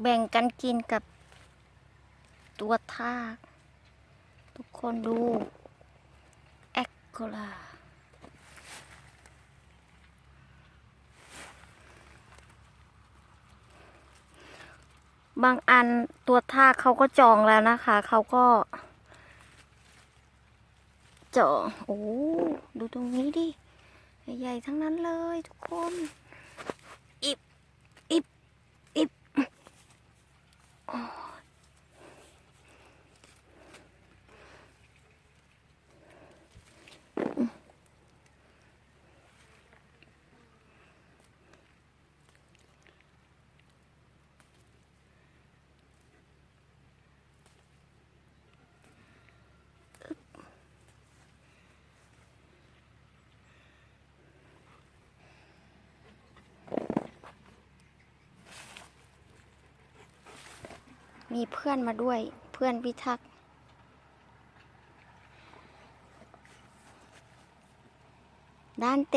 แบ่งกันกินกับตัวทาก ทุกคนดู แอคโคลาบางอันตัวทากเขาก็จองแล้วนะคะ เขาก็จองโอ้ดูตรงนี้ดิ ใหญ่ๆทั้งนั้นเลยทุกคน มีเพื่อนมาด้วยเพื่อนพิทักษ์ด้านเต